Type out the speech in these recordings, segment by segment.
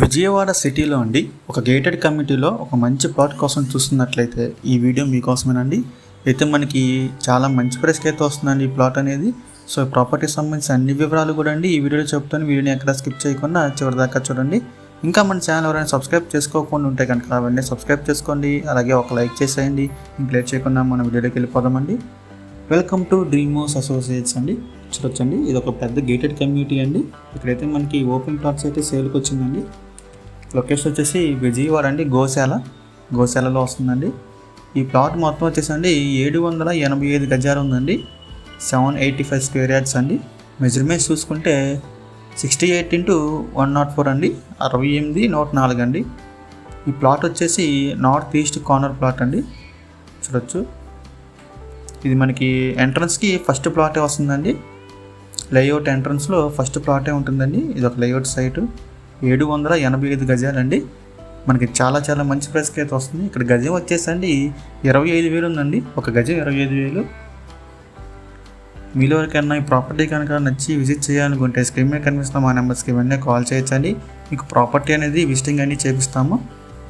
విజయవాడ సిటీలో అండి ఒక గేటెడ్ కమ్యూనిటీలో ఒక మంచి ప్లాట్ కోసం చూస్తున్నట్లయితే ఈ వీడియో మీకోసమేనండి. అయితే మనకి చాలా మంచి ప్రైస్కి అయితే వస్తుందండి ఈ ప్లాట్ అనేది. సో ప్రాపర్టీ సంబంధించిన అన్ని వివరాలు కూడా అండి ఈ వీడియోలో చెప్తాను. వీడియోని ఎక్కడ స్కిప్ చేయకుండా చివరి దాకా చూడండి. ఇంకా మన ఛానల్ ఎవరైనా సబ్స్క్రైబ్ చేసుకోకుండా ఉంటే కనుక అవన్నీ సబ్స్క్రైబ్ చేసుకోండి. అలాగే ఒక లైక్ చేసేయండి. ఇంక లేట్ చేయకుండా మన వీడియోలోకి వెళ్ళిపోదామండి. Welcome to dream house associates అండి. చూడొచ్చండి. ఇది ఒక పెద్ద గేటెడ్ కమ్యూనిటీ అండి. ఇక్కడైతే మనకి ఓపెన్ ప్లాట్స్ అయితే సేల్కి వచ్చిందండి లొకేషన్ వచ్చేసి విజయవాడ అండి గోశాల. గోశాలలో వస్తుందండి. ఈ ప్లాట్ మొత్తం వచ్చేసి అండి ఏడు వందల ఎనభై ఐదు గజాలు ఉందండి. Seven eighty five square yards అండి. మెజర్మెంట్స్ చూసుకుంటే sixty eight into one naught four అండి. అరవై ఎనిమిది నూట నాలుగు అండి. ఈ ప్లాట్ వచ్చేసి నార్త్ ఈస్ట్ కార్నర్ ప్లాట్ అండి. చూడొచ్చు. ఇది మనకి ఎంట్రన్స్కి ఫస్ట్ ప్లాటే వస్తుందండి. లేఅవుట్ ఎంట్రన్స్లో ఫస్ట్ ప్లాటే ఉంటుందండి. ఇది ఒక లేఅవుట్ సైటు. ఏడు వందల ఎనభై ఐదు గజాలండి. మనకి చాలా చాలా మంచి ప్రైస్కి అయితే వస్తుంది. ఇక్కడ గజం వచ్చేసండి ఇరవై ఐదు వేలు ఉందండి ఒక గజం ఇరవై ఐదు వేలు. మీలో ఎవరికైనా ఈ ప్రాపర్టీ కనుక నచ్చి విజిట్ చేయాలనుకుంటే స్క్రీన్ మీద కనిపిస్తున్న మా నెంబర్స్కి ఇవన్నీ కాల్ చేయొచ్చండి. మీకు ప్రాపర్టీ అనేది విజిటింగ్ అన్ని చేపిస్తాము.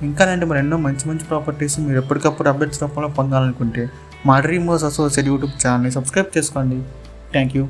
ఇంకా లేండి మరి ఎన్నో మంచి మంచి ప్రాపర్టీస్ మీరు ఎప్పటికప్పుడు అప్డేట్స్ రూపంలో పొందాలనుకుంటే మా డ్రీమ్ వాస్ అసోసియేట్ యూట్యూబ్ ఛానల్ని సబ్స్క్రైబ్ చేసుకోండి. Thank you.